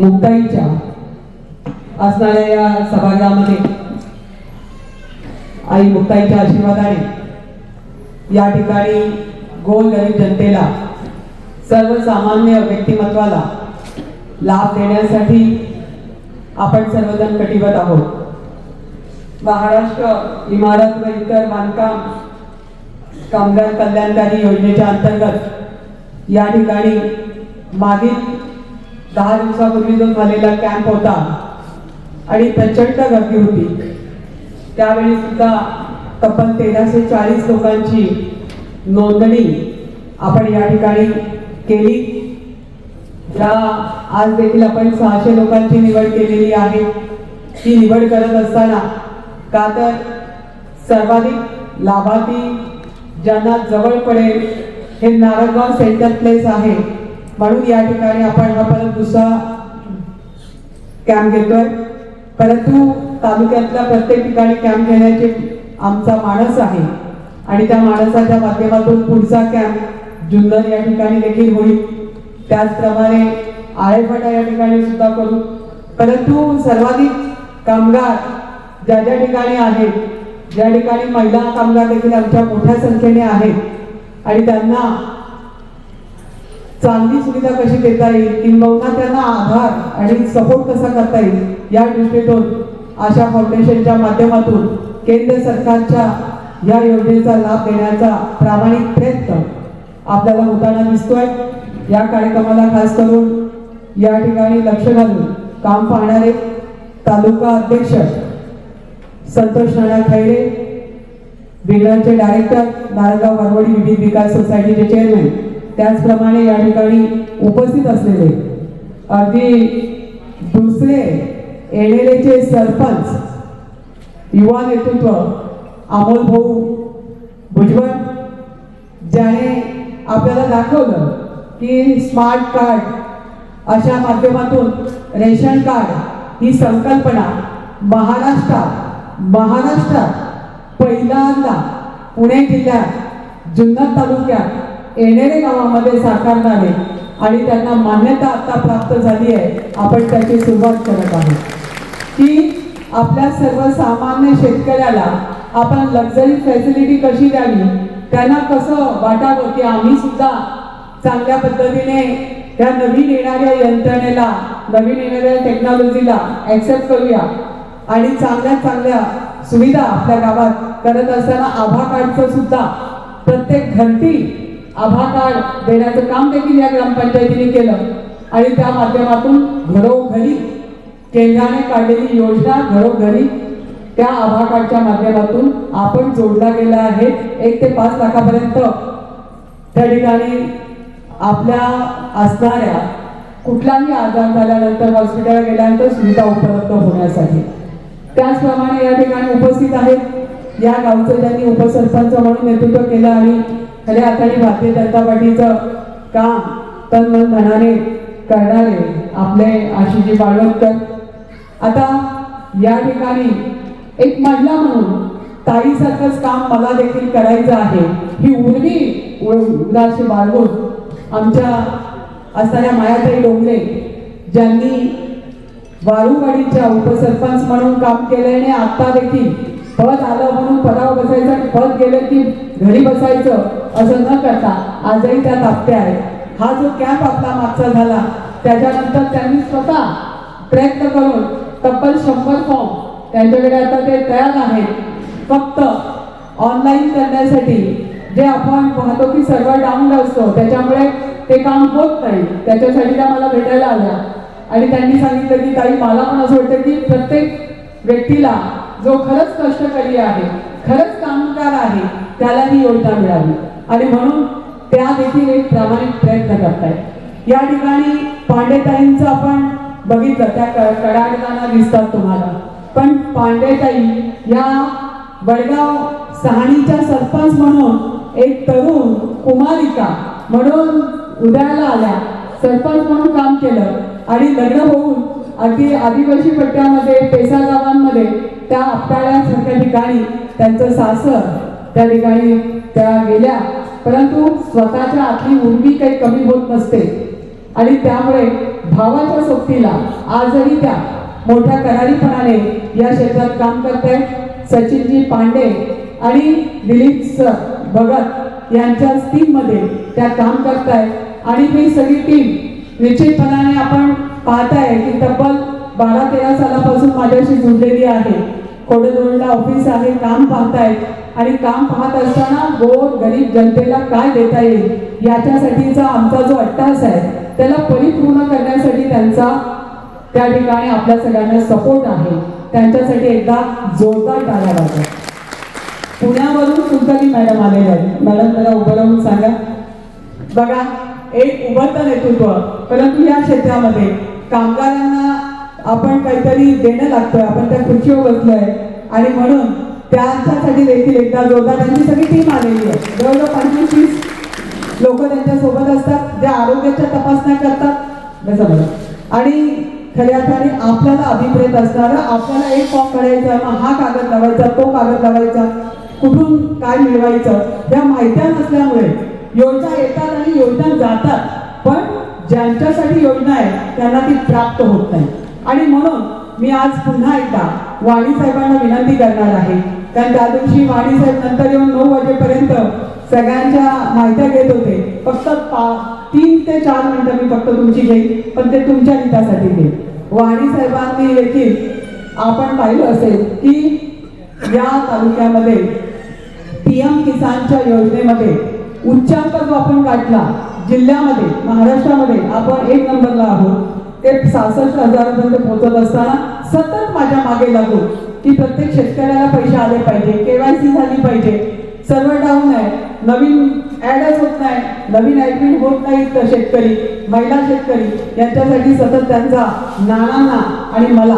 मुक्ताईच्या असणाऱ्या या सभागृहामध्ये आई मुक्ताईच्या आशीर्वादाने या ठिकाणी गोल गरीब जनतेला सर्वसामान्य व्यक्तिमत्वाला लाभ देण्यासाठी आपण सर्वजण कटिबद्ध आहोत. महाराष्ट्र इमारत व इतर बांधकाम कामगार कल्याणकारी योजनेच्या अंतर्गत या ठिकाणी मागील दहा दिवसापूर्वी जो झालेला कॅम्प होता आणि प्रचंड गर्दी होती. त्यावेळी सुद्धा तब्बल तेराशे चाळीस लोकांची नोंदणी आपण या ठिकाणी केली. ज्या आज देखील आपण सहाशे लोकांची निवड केलेली आहे ही निवड करत असताना का तर सर्वाधिक लाभार्थी ज्यांना जवळ पडेल हे नारळगाव सेंटर प्लेस आहे. म्हणून या ठिकाणी आपण हा परत दुसरा कॅम्प घेतोय. परंतु तालुक्यातल्या प्रत्येक ठिकाणी कॅम्प घेण्याचे आमचा माणस आहे. आणि त्या माणसाच्या माध्यमातून पुढचा कॅम्प जुन्नर या ठिकाणी देखील होईल. त्याचप्रमाणे आळेफाटा या ठिकाणी सुद्धा करू. परंतु सर्वाधिक कामगार ज्या ज्या ठिकाणी आहेत ज्या ठिकाणी महिला कामगार देखील आमच्या मोठ्या संख्येने आहेत आणि त्यांना चांगली सुविधा कशी देता येईल किंबहुना त्यांना आधार आणि सपोर्ट कसा करता येईल या दृष्टीतून आशा फाउंडेशनच्या माध्यमातून केंद्र सरकारच्या या योजनेचा लाभ देण्याचा प्रामाणिक प्रयत्न आपल्याला होताना दिसतोय. या कार्यक्रमाला खास करून या ठिकाणी लक्ष घालून काम पाहणारे तालुका अध्यक्ष संतोष नाना खैरे बिगडांचे डायरेक्टर नारगाव वरवडी विविध विकास सोसायटीचे चेअरमॅन त्याचप्रमाणे या ठिकाणी उपस्थित असलेले अगदी दुसरे एनएलएचे सरपंच युवा नेतृत्व अमोल भाऊ भुजबळ ज्याने आपल्याला दाखवलं की स्मार्ट कार्ड अशा माध्यमातून रेशन कार्ड ही संकल्पना महाराष्ट्रात महाराष्ट्रात पहिल्यांदा पुणे जिल्ह्यात जुन्नर तालुक्यात येणेरे गावामध्ये साकारणारे आणि त्यांना मान्यता आता प्राप्त झाली आहे आपण त्याची सुरुवात करत आहोत. की आपल्या सर्वसामान्य शेतकऱ्याला आपण लक्झरी फॅसिलिटी कशी द्यावी? त्यांना कसं वाटावं की आम्ही सुद्धा चांगल्या पद्धतीने त्या नवीन येणाऱ्या यंत्रणेला नवीन येणाऱ्या टेक्नॉलॉजीला ऍक्सेप्ट करूया आणि चांगल्या चांगल्या सुविधा आपल्या गावात करत असताना आभा कार्डचं सुद्धा. प्रत्येक घरटी आभा कार्ड देण्याचं काम देखील या ग्रामपंचायतीने केलं. आणि त्या माध्यमातून घरोघरी केंद्राने काढलेली योजना घरोघरी त्या आभा कार्डच्या माध्यमातून आपण जोडला गेला आहे. एक ते पाच लाखापर्यंत त्या ठिकाणी आपल्या असणाऱ्या कुठलाही आजार झाल्यानंतर हॉस्पिटलला गेल्यानंतर सुविधा उपलब्ध होण्यासाठी. त्याचप्रमाणे या ठिकाणी उपस्थित आहेत. या गावचं त्यांनी उपसरपंच म्हणून नेतृत्व केलं आणि खऱ्या अर्थाने भारतीय जनता पार्टीचं काम तन मन धनाने करणारे आपले आशिषजी बाळवणकर आता या ठिकाणी एक महिला म्हणून ताईसारखंच काम मला देखील करायचं आहे. ही उर्मी उदाशी बाळगून आमच्या असणाऱ्या मायाताई डोंगरे ज्यांनी वाळूवाडीच्या उपसरपंच म्हणून काम केल्याने आता देखील पद आलं म्हणून पदावर बसायचं आणि पद गेलं की घरी बसायचं असं न करता आजही त्या ताप्त्या आहे हा जो कॅम्प आपला मागचा झाला त्याच्यानंतर त्यांनी स्वतः प्रयत्न करून तब्बल शंभर फॉर्म त्यांच्याकडे आता ते तयार आहेत. फक्त ऑनलाईन करण्यासाठी जे आपण पाहतो की सर्व्हर डाऊन असतो त्याच्यामुळे ते काम होत नाही. त्याच्यासाठी त्या मला भेटायला आल्या. आणि त्यांनी सांगितलं की ताई मला पण असं वाटतं की प्रत्येक व्यक्तीला जो खरंच कष्टकरी आहे खरंच कामगार आहे त्याला ही योजना मिळावी आणि म्हणून त्या देखील एक प्रामाणिक प्रयत्न करतायत. या ठिकाणी पांडेताईंचं आपण बघितलं त्या कडाडताना दिसतात तुम्हाला. पण पांडेताई या वडगाव सहाणीच्या सरपंच म्हणून एक तरुण कुमारिका म्हणून उदयाला आल्या. सरपंच म्हणून काम केलं. आणि लग्न होऊन अगदी आदिवासी पट्ट्यामध्ये पेसा गावांमध्ये त्या आपटाळ्यासारख्या ठिकाणी त्यांचं सासर त्या ठिकाणी त्या गेल्या. परंतु स्वतःच्या आतली उर्मी काही कमी होत नसते. आणि त्यामुळे भावाच्या सोबतीला आजही त्या मोठ्या करारीपणाने या क्षेत्रात काम करतायत सचिनजी पांडे आणि दिलीप सर भगत यांच्या टीममध्ये त्या काम करतायत आणि ही सगळी टीम निश्चितपणाने आपण पाहताय की तब्बल बारा तेरा सालापासून माझ्याशी जुडलेली आहे. कोडेदोडला ऑफिस आहे काम पाहतायत. आणि काम पाहत असताना गोर गरीब जनतेला काय देता येईल? याच्यासाठीचा आमचा जो अट्टास आहे त्याला परिपूर्ण करण्यासाठी त्यांचा त्या ठिकाणी आपल्या सगळ्यांना सपोर्ट आहे. त्यांच्यासाठी एकदा जोरदार टाळ्या वाजवा. पुण्यावरून कुलकर्णी मॅडम आलेल्या आहेत. मॅडम मला उभं राहून सांगा. बघा एक उभरतं नेतृत्व परंतु या क्षेत्रामध्ये कामगारांना आपण काहीतरी देणं लागतोय आपण त्या खुर्चीवर बसलोय. आणि म्हणून त्यांच्यासाठी देखील एकदा जोरदार त्यांची सगळी टीम आलेली आहे. जवळजवळ पंचवीस लोक त्यांच्यासोबत असतात ज्या आरोग्याच्या तपासण्या करतात. आणि खऱ्या अर्थाने आपल्याला अभिप्रेत असणारा आपल्याला एक फॉर्म काढायचा मग हा कागद लावायचा तो कागद लावायचा कुठून काय मिळवायचं या माहित्या नसल्यामुळे योजना येतात आणि योजना जातात. पण ज्यांच्यासाठी योजना आहे त्यांना ती प्राप्त होत नाही. आणि म्हणून मी आज पुन्हा एकदा वाणी साहेबांना विनंती करणार आहे. कारण त्या दिवशी वाणी साहेब नंतर येऊन नऊ वाजेपर्यंत सगळ्यांच्या माहित्या घेत होते. फक्त पा- तीन ते चार मिनिटं मी फक्त तुमची घेईन पण ते तुमच्या हितासाठी घेईन. वाणी साहेबांनी देखील आपण पाहिलं असेल की या तालुक्यामध्ये पीएम किसानच्या योजनेमध्ये उच्चांक जो आपण काढला जिल्ह्यामध्ये महाराष्ट्रामध्ये आपण एक नंबरला आहोत. ते सहासष्ट हजारापर्यंत पोहोचत असताना सतत माझ्या मागे लागून की प्रत्येक शेतकऱ्याला पैसे आले पाहिजे केवायसी झाली पाहिजे. सर्व डाऊन आहे नवीन ऍडच होत नाही नवीन ऍडमिट होत नाहीत तर शेतकरी महिला शेतकरी. यांच्यासाठी सतत त्यांचा नानांना आणि मला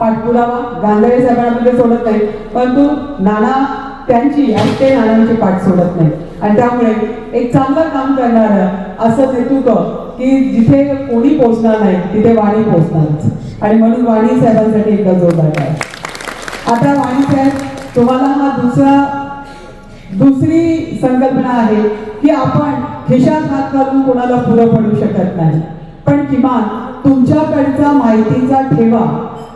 पाठपुरावा गांधळे साहेबांमध्ये सोडत नाही. परंतु नाना त्यांची आणि ते नानांची पाठ सोडत नाही. आणि त्यामुळे एक चांगलं काम करणारं असं नेतृत्व की जिथे कोणी पोचणार नाही तिथे वाणी पोहोचणार. आणि म्हणून वाणी साहेबांसाठी एकदा जोरदार आहे आता वाणी साहेब तुम्हाला हा दुसरा दुसरी संकल्पना आहे की आपण खिशात हात घालून कोणाला पुरं पडू शकत नाही. पण किमान तुमच्याकडचा माहितीचा ठेवा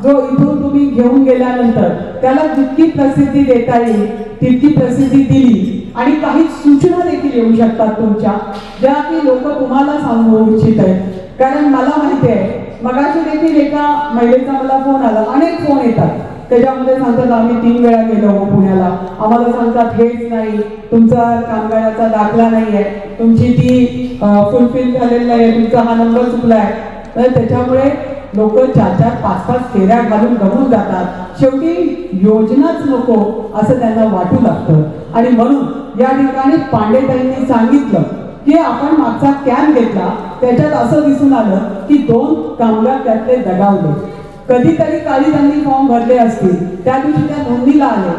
जो इथून तुम्ही घेऊन गेल्यानंतर त्याला जितकी प्रसिद्धी देता येईल तितकी प्रसिद्धी दिली आणि काही सूचना देखील येऊ शकतात तुमच्या ज्या की लोक तुम्हाला सांगू इच्छित आहेत. कारण मला माहिती आहे मगाशी देखील एका महिलेचा मला फोन आला. अनेक फोन येतात. त्याच्यामध्ये सांगतात आम्ही तीन वेळा गेलो पुण्याला. आम्हाला सांगतात हेच नाही. तुमचा कामगाराचा दाखला नाही आहे तुमची ती फुलफिल झालेली नाही आहे. तुमचा हा नंबर चुकला आहे तर त्याच्यामुळे लोक चार चार पाच पाच फेऱ्या घालून गमून जातात. शेवटी योजनाच नको असं त्यांना वाटू लागतं. आणि म्हणून या ठिकाणी पांडेताईंनी सांगितलं की आपण मागचा कॅन घेतला त्याच्यात असं दिसून आलं की दोन कामगार त्यातले दगावले. कधीतरी काळी त्यांनी फॉर्म भरले असतील. त्या दिवशी त्या नोंदीला आले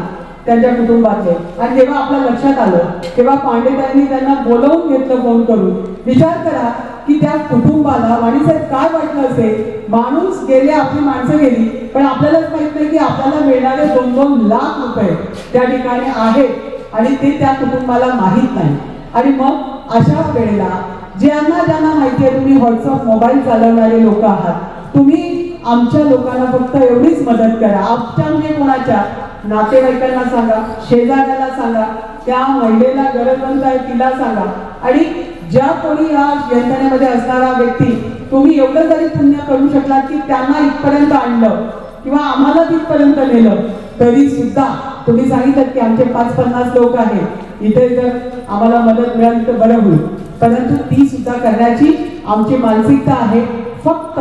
त्यांच्या कुटुंबातले. आणि जेव्हा आपल्या लक्षात आलं तेव्हा पांडेताईंनी त्यांना बोलवून घेतलं फोन करून. विचार करा की त्या कुटुंबाला वाणीसाहेब काय वाटलं असेल? माणूस गेले आपली माणसं गेली पण आपल्यालाच माहीत नाही की आपल्याला मिळणारे दोन दोन लाख रुपये त्या ठिकाणी आहेत आणि ते त्या कुटुंबाला माहीत नाही. आणि मग अशा वेळेला ज्यांना ज्यांना माहिती आहे तुम्ही व्हॉट्सअप मोबाईल चालवणारे लोक आहात तुम्ही आमच्या लोकांना फक्त एवढीच मदत करा. आमच्या म्हणजे कोणाच्या? नातेवाईकांना सांगा शेजाऱ्याला सांगा त्या महिलेला गरजवंत आहे तिला सांगा. आणि ज्या कोणी या यंत्रणेमध्ये असणारा व्यक्ती तुम्ही एवढं जरी पुण्य करू शकलात की त्यांना इथपर्यंत आणलं किंवा आम्हाला तिथपर्यंत नेलं तरी सुद्धा तुम्ही सांगितलं की आमचे पाच पन्नास लोक आहेत. इथे जर आम्हाला मदत मिळाली तर बरं होईल. परंतु ती सुद्धा करण्याची आमची मानसिकता आहे. फक्त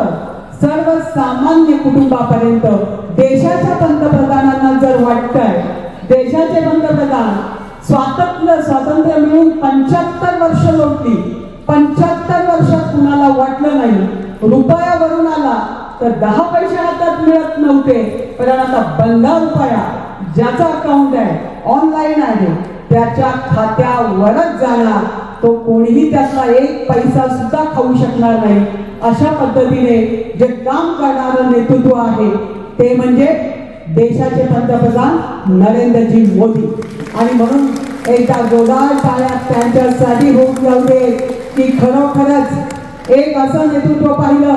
सर्वसामान्य कुटुंबापर्यंत देशाच्या पंतप्रधानांना जर वाटतंय देशाचे पंतप्रधान स्वातंत्र्य स्वातंत्र्य मिळून पंच्याहत्तर वर्ष लोटली. पंच्याहत्तर वर्षात कुणाला वाटलं नाही. रुपयावरून आला तर दहा पैसे हातात मिळत नव्हते. पण आता बंदा रुपया ज्याचा अकाउंट आहे ऑनलाईन आहे त्याच्या खात्यावरच जाणार तो कोणीही त्यातला एक पैसा सुद्धा खाऊ शकणार नाही. अशा पद्धतीने जे काम करणारं नेतृत्व आहे ते म्हणजे देशाचे पंतप्रधान नरेंद्रजी मोदी. आणि म्हणून एकदा जोरदार टाळ्या त्यांच्यासाठी होऊन जाऊ दे की खरोखरच एक असं नेतृत्व पाहिलं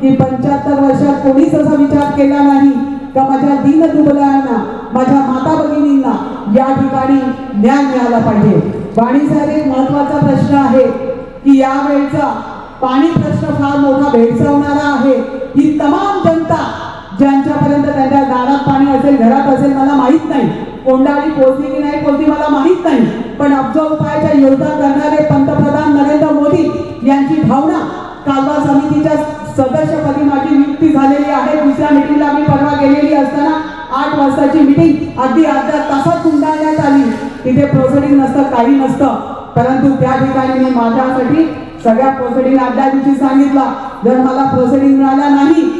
की पंच्याहत्तर वर्षात कोणीच असा विचार केला नाही का माझ्या दीन दुबळ्यांना माझ्या माता भगिनींना या ठिकाणी ज्ञान मिळाला पाहिजे. वाणी साहेब एक महत्त्वाचा प्रश्न आहे की यावेळचा पाणी प्रश्न फार मोठा भेडसावणारा आहे. ही तमाम जनता उपायाच्या योगदान करणारे पंतप्रधान नरेंद्र मोदी यांची भावना कालवा समितीच्या सदस्यपदी माझी नियुक्ती झालेली आहे. दुसऱ्या मिटिंगला मी परवा गेलेली असताना आठ वाजताची मिटिंग अगदी अर्ध्या तासात गुंडाळण्यात आली. तिथे प्रोसेडिंग नसतं काही नसतं. परंतु त्या ठिकाणी मी माझ्यासाठी सगळ्या प्रोसेडिंग आदल्या दिवशी सांगितला. जर मला प्रोसेडिंग मिळाला नाही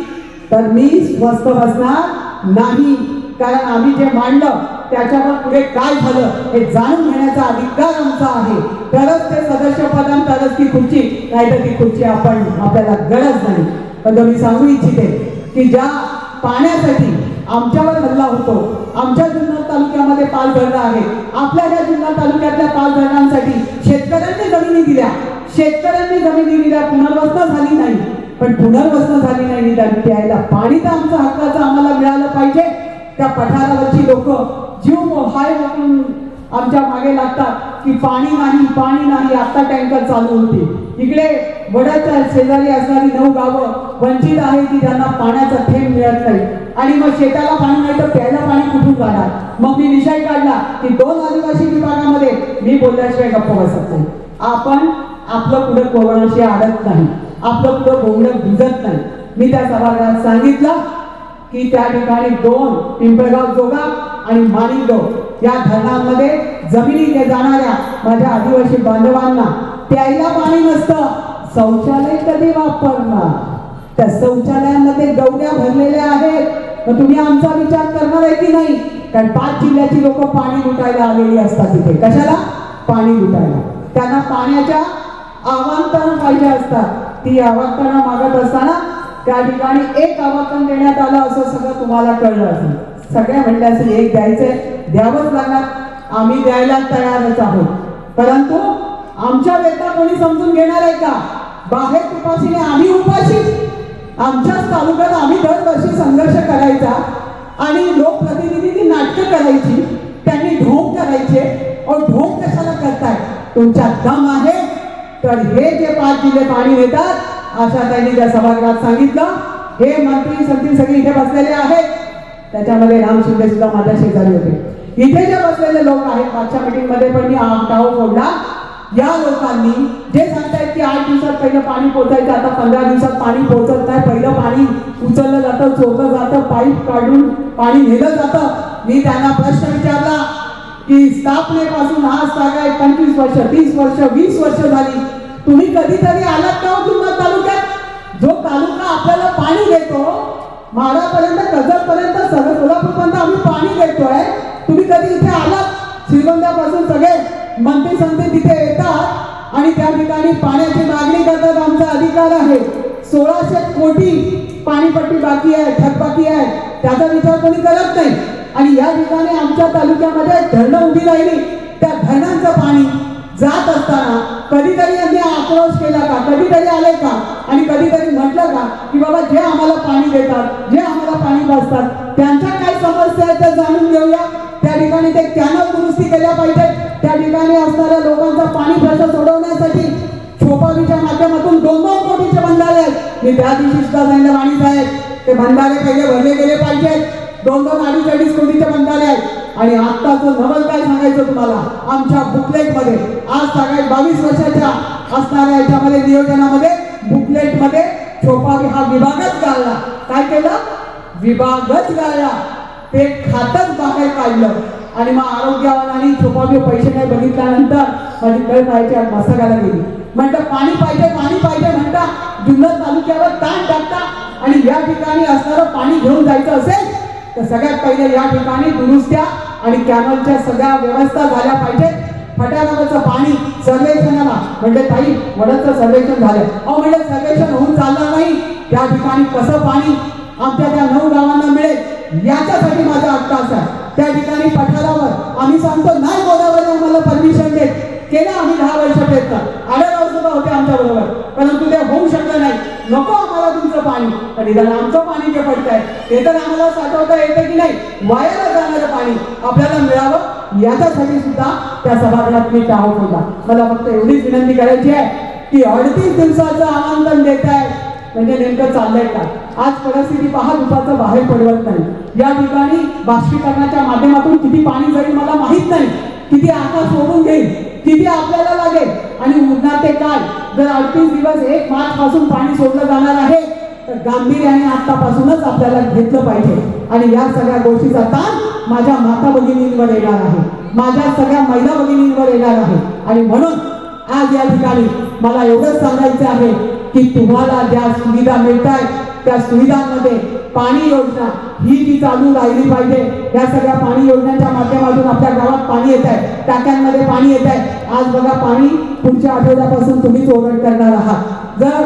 तर मी स्वस्थ बसणार नाही. कारण आम्ही जे मांडलं त्याच्यावर पुढे काय झालं हे जाणून घेण्याचा अधिकार आमचा आहे. तरच ते सदस्य पदान तरच ती खुर्ची. नाही तर ती खुर्ची आपण आपल्याला गरज नाही. पण मी सांगू इच्छिते की ज्या पाण्यासाठी आमच्यावर हल्ला होतो आमच्या जुन्नर तालुक्यामध्ये पाल धरणं आहे. आपल्या ज्या जुन्नर तालुक्यातल्या पाल धरणांसाठी शेतकऱ्यांनी जमिनी दिल्या. शेतकऱ्यांनी जमिनी दिल्या पुनर्वसन झाली नाही. पण पुनर्वसन झाली नाही निदान प्यायला पाणी तर आमचं हक्काचं आम्हाला मिळालं पाहिजे. त्या पठारावरची लोक जीव हाय म्हणून आमच्या मागे लागतात की पाणी नाही पाणी नाही आता टँकर चालू होते. इकडे वडाच्या शेजारी असणारी नऊ गावं वंचित आहे की त्यांना पाण्याचा थेंब मिळत नाही. आणि मग शेताला पाणी नाही तर प्यायला पाणी कुठून काढणार? मग मी विषय काढला की दोन आदिवासी विभागामध्ये मी बोलल्याशिवाय गप्प बसत नाही. आपण आपलं पुढे कोरोनाशी आडत नाही. आपलं पुढं बोंगडं भिजत नाही. मी त्या सभागृहात सांगितलं की त्या ठिकाणी दोन पिंपळगाव जोगा आणि माणिकगाव या धरणांमध्ये जमिनीने जाणाऱ्या माझ्या आदिवासी बांधवांना प्यायला पाणी नसतं. शौचालय कधी वापरणार? त्या शौचालयामध्ये गवऱ्या भरलेल्या आहेत. मग तुम्ही आमचा विचार करणार आहे की नाही? कारण पाच जिल्ह्याची लोक पाणी लुटायला आलेली असतात तिथे कशाला? पाणी लुटायला. त्यांना पाण्याच्या आवांतरण पाहिजे असतात. ती आवांतनं मागत असताना त्या ठिकाणी एक आवाहन देण्यात आलं असं सगळं तुम्हाला कळलं असेल. सगळ्या म्हणल्या असं एक द्यायचंय. द्यावंच लागणार. आम्ही द्यायला तयारच आहोत. परंतु आमच्या वेदना कोणी समजून घेणार आहे का? बाहेर उपाशीने आम्ही उपाशी. आमच्याच तालुक्यात आम्ही दरवर्षी संघर्ष करायचा आणि लोकप्रतिनिधींनी नाटकं करायची त्यांनी ढोंग करायचे. अहो ढोंग कशाला करताय? तुमच्या दम आहे. तर हे जे पाच जिल्हे पाणी देतात अशा त्यांनी त्या सभागृहात सांगितलं. हे मंत्री संत्री सगळे इथे बसलेले आहेत. त्याच्यामध्ये राम शिंदे सुद्धा माझ्या शेजारी होते. इथे जे बसलेले लोक आहेत मागच्या मीटिंगमध्ये पण मी टाव फोडला. या लोकांनी जे सांगतायत की आठ दिवसात पहिलं पाणी पोचायचं आता पंधरा दिवसात पाणी पोहोचत नाही पहिलं पाणी उचललं जातं चोकलं जातं पाईप काढून पाणी नेलं जातं. मी त्यांना प्रश्न विचारला की स्थापनेपासून आज काय पंचवीस वर्ष तीस वर्ष वीस वर्ष झाली. तुम्ही कधीतरी आलात का हो जुन्नर तालुक्यात? जो तालुका आपल्याला पाणी देतो माडापर्यंत कर्जतपर्यंत सगळं सोलापूरपर्यंत आम्ही पाणी देतोय. तुम्ही कधी इथे आलात? श्रीगोंद्यापासून सगळे मंत्री संते तिथे येतात आणि त्या ठिकाणी पाण्याची मागणी करतात आमचा अधिकार आहे. सोळाशे कोटी पाणीपट्टी बाकी आहे थकबाकी आहे. त्याचा विचार कोणी करत नाही. आणि या ठिकाणी आमच्या तालुक्यामध्ये धरणं उभी राहिली. त्या धरणांचं पाणी जात असताना कधीतरी यांनी आक्रोश केला का? कधीतरी आले का? आणि कधीतरी म्हटलं का की बाबा जे आम्हाला पाणी देतात जे आम्हाला पाणी पाजतात त्यांच्या काय समस्या आहेत त्या जाणून घेऊया. त्या ठिकाणी ते कॅनल दुरुस्ती केल्या पाहिजेत. त्या ठिकाणी असणाऱ्या लोकांचा पाणी प्रश्न सोडवण्यासाठी छोपावीच्या माध्यमातून दोन दोन कोटीचे बंधारे आहेत. मी त्या दिवशी सुद्धा सांगितलं वाणी साहेब ते बंधारे पहिले भरले गेले पाहिजेत. दोन दोन अडीच अडीच कोटीचे बंधारे आहेत आणि आत्ताचं नवल काय सांगायचं तुम्हाला आमच्या बुकलेटमध्ये आज सगळ्यात बावीस वर्षाच्या असणाऱ्या याच्यामध्ये नियोजनामध्ये बुकलेटमध्ये छोपावी हा विभागच गाळला. काय केलं? विभागच गाळला. ते खातच बाहेर काढलं. आणि मग आरोग्यावर आणि छोपावी पैसे नाही बघितल्यानंतर माझी कळ पाहिजे मसागाला गेली. म्हणतं पाणी पाहिजे पाणी पाहिजे म्हणता जुन्नर तालुक्यावर ताण टाकता आणि या ठिकाणी असणारं पाणी घेऊन जायचं असेल तर सगळ्यात पहिले या ठिकाणी दुरुस्त्या आणि कॅनलच्या सगळ्या व्यवस्था झाल्या पाहिजेत. फटारावरचं पाणी सर्वेक्षणाला म्हणजे ताई वडाचं सर्वेक्षण झालं. अहो म्हणजे सर्वेक्षण होऊन चालणार नाही. त्या ठिकाणी कसं पाणी आमच्या त्या नऊ गावांना मिळेल याच्यासाठी माझा अट्टास आहे. त्या ठिकाणी पठारावर आम्ही सांगतो नाही गोदावरी आम्हाला परमिशन देत. केलं आम्ही दहा वर्ष प्रयत्न आढळराव सुद्धा होते आमच्या बरोबर. परंतु ते होऊ शकलं नाही. नको आम्हाला तुमचं पाणी. पण तर निदान आमचं पाणी जे पडतंय ते तर आम्हाला साठवता येतं की नाही? वायाला जाणारं पाणी आपल्याला मिळावं याच्यासाठी सुद्धा त्या सभागृहात मी टाळत होता मला फक्त एवढीच विनंती करायची आहे की अडतीस दिवसाचं आमंत्रण देत आहे. म्हणजे नेमकं चाललंय का आज परिस्थिती पहा दुपारचं बाहेर पडवत नाही. या ठिकाणी बाष्पीकरणाच्या माध्यमातून किती पाणी जाईल मला माहीत नाही. किती आकाश सोडून घेईल. किती आपल्याला लागेल. आणि उरणार ते काय? जर अडतीस दिवस एक मार्च पासून पाणी सोडलं जाणार आहे तर गांभीर्याने आतापासूनच आपल्याला घेतलं पाहिजे. आणि या सगळ्या गोष्टीचा ताण माझ्या माता भगिनींवर येणार आहे. माझ्या सगळ्या महिला भगिनींवर येणार आहे. आणि म्हणून आज या ठिकाणी मला एवढंच सांगायचं आहे की तुम्हाला ज्या सुविधा मिळत आहेत त्या सुविधांमध्ये पाणी योजना ही जी चालू राहिली पाहिजे या सगळ्या पाणी योजनांच्या माध्यमातून आपल्या गावात पाणी येत आहे टाक्यांमध्ये पाणी येत आहे. आज बघा पाणी पुढच्या आठवड्यापासून तुम्हीच ओरड करणार आहात. जर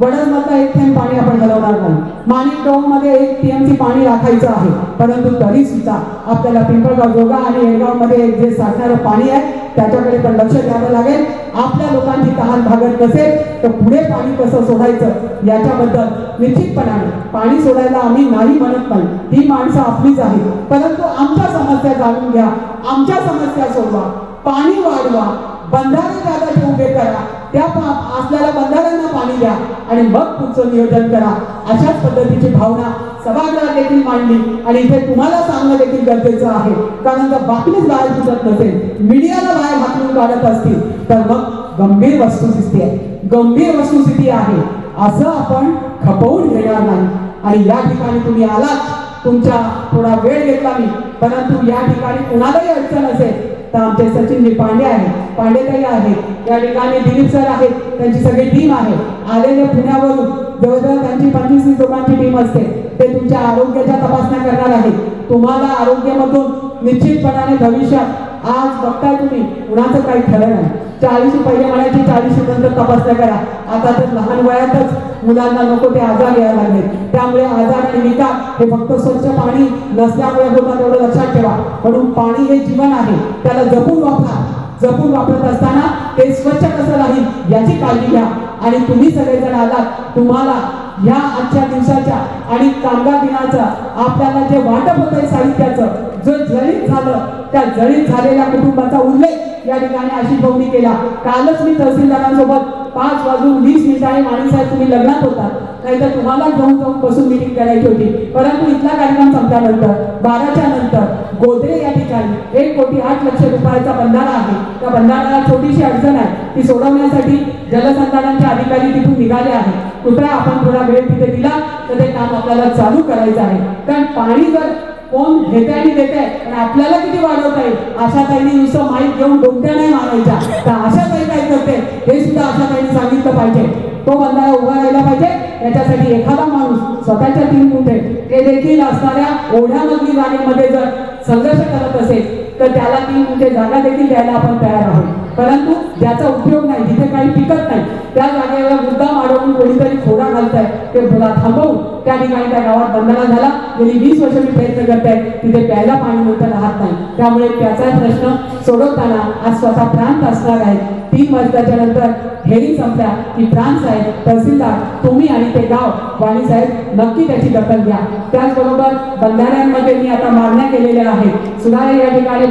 वडदमधलं एक थेंब पाणी आपण घालवणार नाही. माणिकमध्ये एक टीएमसी पाणी राखायचं आहे. परंतु तरी सुद्धा आपल्याला पिंपळगाव जोगा आणि येळगावमध्ये एक जे साठणारं पाणी आहे त्याच्याकडे पण लक्ष द्यावं लागेल. आपल्या लोकांची तहान भागत नसेल तर पुढे पाणी कसं सोडायचं याच्याबद्दल निश्चितपणाने पाणी सोडायला आम्ही नाही म्हणत नाही. ही माणसं आपलीच आहेत. परंतु आमच्या समस्या जाणून घ्या. आमच्या समस्या सोडवा. पाणी वाढवा. बंधारे जागा उभे करा. त्या पा- असलेल्या बंधाऱ्यांना पाणी द्या आणि मग पुढचं नियोजन करा. अशाच पद्धतीची भावना सभागृहात देखील मांडली आणि इथे तुम्हाला सांगणं देखील गरजेचं आहे. कारण जर बातमीच बाहेर दिसत नसेल मीडियाला बाहेर हाकलून काढत असतील तर मग गंभीर वस्तुस्थिती आहे. गंभीर वस्तुस्थिती आहे. असं आपण खपवून घेणार नाही. आणि या ठिकाणी तुम्ही आलात तुमचा थोडा वेळ घेतला मी परंतु या ठिकाणी कुणालाही अडचण असेल तर आमचे सचिनजी पांडे आहेत पांडेताई आहेत या ठिकाणी दिलीप सर आहेत त्यांची सगळी टीम आहे. आलेले पुण्यावरून जवळजवळ त्यांची पंचवीस लोकांची टीम असते. ते तुमच्या आरोग्याच्या तपासण्या करणार आहेत. तुम्हाला आरोग्यामधून निश्चितपणाने भविष्यात आज बघताय तुम्ही कुणाचं काही खरं नाही. चाळीशी पहिले म्हणायची चाळीशी नंतर तपासण्या करा. आता तर लहान वयातच मुलांना नको ते आजार यायला लागले त्यामुळे आजार आणि विकार हे फक्त स्वच्छ पाणी नसल्यामुळे होतात एवढं लक्षात ठेवा. म्हणून पाणी हे जीवन आहे. त्याला जपून वापरा. जपून वापरत असताना ते स्वच्छ कसं राहील याची काळजी घ्या. आणि तुम्ही सगळेजण आलात तुम्हाला ह्या आजच्या दिवसाच्या आणि कामगार दिनाचं आपल्याला जे वाटप होत आहे साहित्याचं जो जळीत झालं त्या जळीत झालेल्या कुटुंबाचा उल्लेख या ठिकाणी आशिष भाऊनी केला. कालच मी तहसीलदारांसोबत पाच वाजून वीस मिनिटांनी माणीसाहेब तुम्ही लग्नात होता. नाहीतर तुम्हाला घेऊन जाऊन बसून मिटिंग करायची होती. परंतु इथला कार्यक्रम संपल्यानंतर बाराच्या नंतर गोदरे या ठिकाणी एक कोटी आठ लक्ष रुपयाचा बंधारा आहे. त्या बंधाराला छोटीशी अडचण आहे. ती सोडवण्यासाठी जलसंधारणाचे अधिकारी तिथून निघाले आहेत. कृपया आपण थोडा वेळ तिथे दिला तर ते काम आपल्याला चालू करायचं आहे. कारण पाणी जर कोण घेते आणि देते आणि आपल्याला किती वाढवता येईल? अशा ताईने नुसतं माहीत घेऊन डोक्या नाही मारायच्या. तर अशा ताई काय करते? हे सुद्धा अशा ताईने सांगितलं पाहिजे. तो बंधारा उभा राहिला पाहिजे. याच्यासाठी एखादा माणूस स्वतःच्या तीन कुठे ते देखील असणाऱ्या ओढ्यामधली जागेमध्ये जर संघर्ष करत असेल तर त्याला ती म्हणजे जागा देखील द्यायला आपण तयार आहोत. परंतु ज्याचा उपयोग नाही जिथे काही पिकत नाही त्या जागेवर मुद्दाम अडवून कोणीतरी खोडा घालताय ते मला थांबवून. त्या ठिकाणी त्या गावात बंधारा झाला. गेली वीस वर्ष मी प्रयत्न करताय तिथे प्यायला पाणी नंतर राहत नाही. त्यामुळे त्याचा प्रश्न सोडवताना आज स्वतः प्रांत असणार आहे. तीन वाजताच्या नंतर हेरी संपल्या की प्रांत साहेब तहसीलदार तुम्ही आणि ते गाव. वाणी साहेब नक्की त्याची दखल घ्या. त्याचबरोबर बंधाऱ्यांमध्ये मी आता मागण्या केलेल्या आहेत. सुधारे या ठिकाणी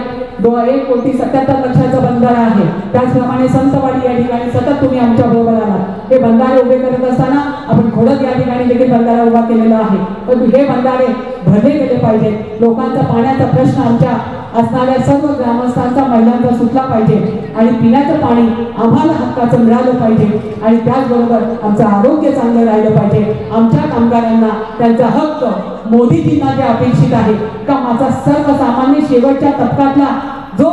एक कोटी सत्याहत्तर लक्षाचं बंधारा आहे. त्याचप्रमाणे संतवाडी या ठिकाणी सतत तुम्ही आमच्या बरोबर आलात. हे बंधारे उभे करत असताना आपण खोडत या ठिकाणी देखील बंधारा उभा केलेला आहे. पण हे बंधारे भरले गेले पाहिजे लोकांचा पाण्याचा प्रश्न आमच्या असणाऱ्या सर्व ग्रामस्थांचा महिलांचा सुटला पाहिजे आणि पिण्याचं पाणी आम्हाला हक्काचं मिळालं पाहिजे. आणि त्याचबरोबर आमचं आरोग्य चांगलं राहिलं पाहिजे. आमच्या कामगारांना त्यांचा हक्क मोदीजींना जे अपेक्षित आहे. का माझा सर्वसामान्य शेवटच्या टप्प्यातला जो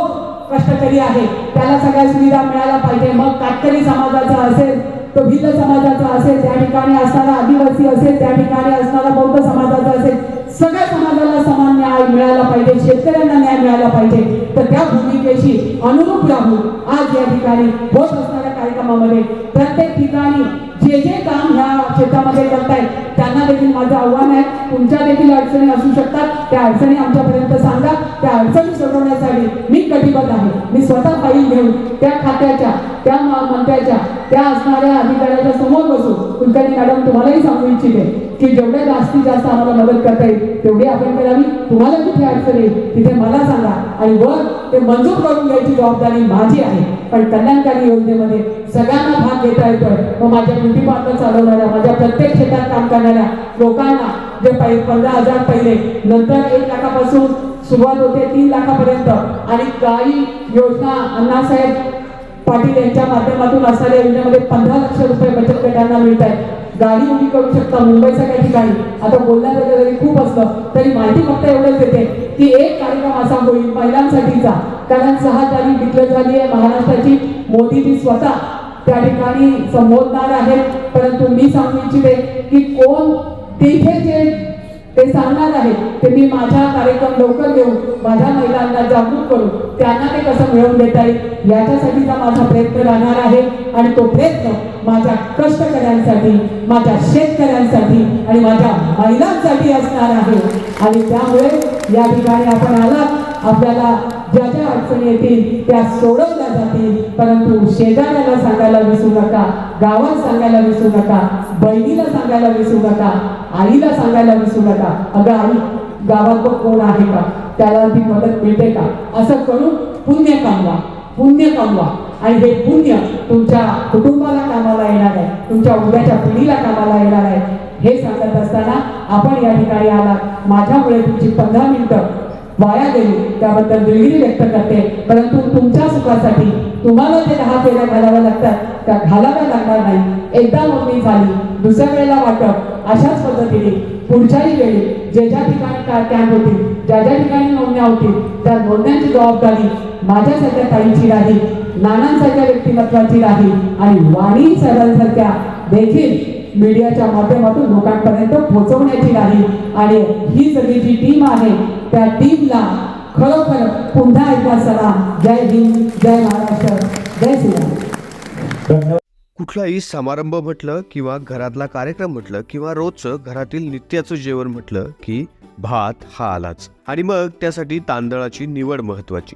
कष्टकरी आहे त्याला सगळ्या सुविधा मिळायला पाहिजे. मग कातकरी समाजाचा असेल तो भिल्ल समाजाचा असेल त्या ठिकाणी असणारा आदिवासी असेल त्या ठिकाणी असणारा बौद्ध समाजाचा असेल सगळ्या समाजाला समान न्याय मिळाला पाहिजे शेतकऱ्यांना न्याय मिळाला पाहिजे. तर त्या भूमिकेशी अनुरूप राहून आज या ठिकाणी होत असणाऱ्या कार्यक्रमामध्ये प्रत्येक ठिकाणी जे जे काम ह्या क्षेत्रामध्ये करतायत त्या त्यांना देखील माझं आव्हान आहे. तुमच्या देखील अडचणी असू शकतात. त्या अडचणी आमच्यापर्यंत सांगा. त्या अडचणी सोडवण्यासाठी मी कटिबद्ध आहे. मी स्वतः फाईल घेऊन त्या खात्याच्या त्या मंत्र्याच्या त्या असणाऱ्या अधिकाऱ्याच्या समोर बसून कुलकर्णी मॅडम तुम्हालाही सांगू इच्छिते की जेवढ्या जास्तीत जास्त आम्हाला मदत करता येईल तेवढी आपण करावी तुम्हाला कुठे अडचण येईल तिथे मला सांगा. आणि वर ते मंजूर करून घ्यायची जबाबदारी माझी आहे. पण कल्याणकारी योजनेमध्ये सगळ्यांना भाग घेता येतोय. मग माझ्या ब्युटी पार्लर चालवणाऱ्या माझ्या प्रत्येक क्षेत्रात काम करणाऱ्या लोकांना जे पंधरा हजार पहिले नंतर एक लाखापासून सुरुवात होते तीन लाखापर्यंत. आणि काही योजना अण्णासाहेब पाटील यांच्या माध्यमातून असणाऱ्या योजनेमध्ये पंधरा लक्ष रुपये बचत गटांना मिळत आहेत. गाडी उभी करू शकता मुंबईच्या काही ठिकाणी. आता बोलण्याचं जरी खूप असलं तरी माहिती फक्त एवढंच येते की एक कार्यक्रम असा होईल महिलांसाठीचा. कारण सहा तारीख डिक्लेअर झाली आहे महाराष्ट्राची. मोदीजी स्वतः त्या ठिकाणी संबोधणार आहेत. परंतु मी सांगू इच्छिते की कोण तिथे जे ते सांगणार आहे ते मी माझा कार्यक्रम लवकर घेऊन माझ्या महिलांना जागरूक करून त्यांना ते कसं मिळवून देता येईल याच्यासाठीचा माझा प्रयत्न राहणार आहे. आणि तो प्रयत्न माझ्या कष्टकऱ्यांसाठी माझ्या शेतकऱ्यांसाठी आणि माझ्या महिलांसाठी असणार आहे. आणि त्यामुळे या ठिकाणी आपण आलात. आपल्याला ज्या ज्या अडचणी येतील त्या सोडवल्या जातील. परंतु शेजाऱ्याला सांगायला विसरू नका गावात सांगायला विसरू नका बहिणीला सांगायला विसरू नका आईला सांगायला विसरू नका. अगं आई गावात बघ कोण आहे का? त्याला ती मदत मिळते का? असं करून पुण्य कामवा पुण्य कामवा. आणि हे पुण्य तुमच्या कुटुंबाला कामाला येणार आहे तुमच्या उद्याच्या पिढीला कामाला येणार आहे. हे सांगत असताना आपण या ठिकाणी आलात. माझ्यामुळे तुमची पंधरा मिनिटं वाया गेली. त्याबद्दल दिलगिरी व्यक्त करते. परंतु तुमच्या सुखासाठी तुम्हाला जे दहा फेऱ्या घालाव्या लागतात त्या घालाव्या लागणार नाही. एकदा नोंदणी झाली दुसऱ्या वेळेला वाटप. अशाच पद्धतीने पुढच्याही वेळी जे ज्या ठिकाणी काय कॅम्प होतील ज्या ज्या ठिकाणी नोंदण्या होतील त्या नोंदण्यांची जबाबदारी माझ्यासारख्या ताईची राहील नानांसारख्या व्यक्तिमत्वाची राहील आणि वाणी सरांसारख्या देखील मीडियाच्या माध्यमातून लोकांपर्यंत पोहोचवण्याची राहील आणि ही सगळी जी टीम आहे त्या टीमला खरोखर पुन्हा एकदा सलाम. जय हिंद जय महाराष्ट्र जय श्रीराम. कुठलाही समारंभ म्हटलं किंवा घरातला कार्यक्रम म्हटलं किंवा रोजचं घरातील नित्याचं जेवण म्हटलं की भात हा आलाच. आणि मग त्यासाठी तांदळाची निवड महत्वाची.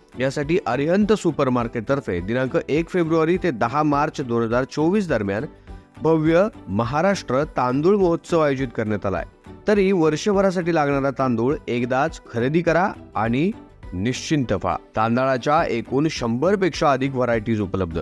यासाठी अरिहंत सुपर मार्केटतर्फे दिनांक एक फेब्रुवारी ते दहा मार्च दोन हजार चोवीस दरम्यान भव्य महाराष्ट्र तांदूळ महोत्सव आयोजित करण्यात आलाय. तरी वर्षभरासाठी लागणारा तांदूळ एकदाच खरेदी करा आणि निश्चिंत व्हा. तांदळाच्या एकूण शंभरपेक्षा अधिक व्हरायटीज उपलब्ध.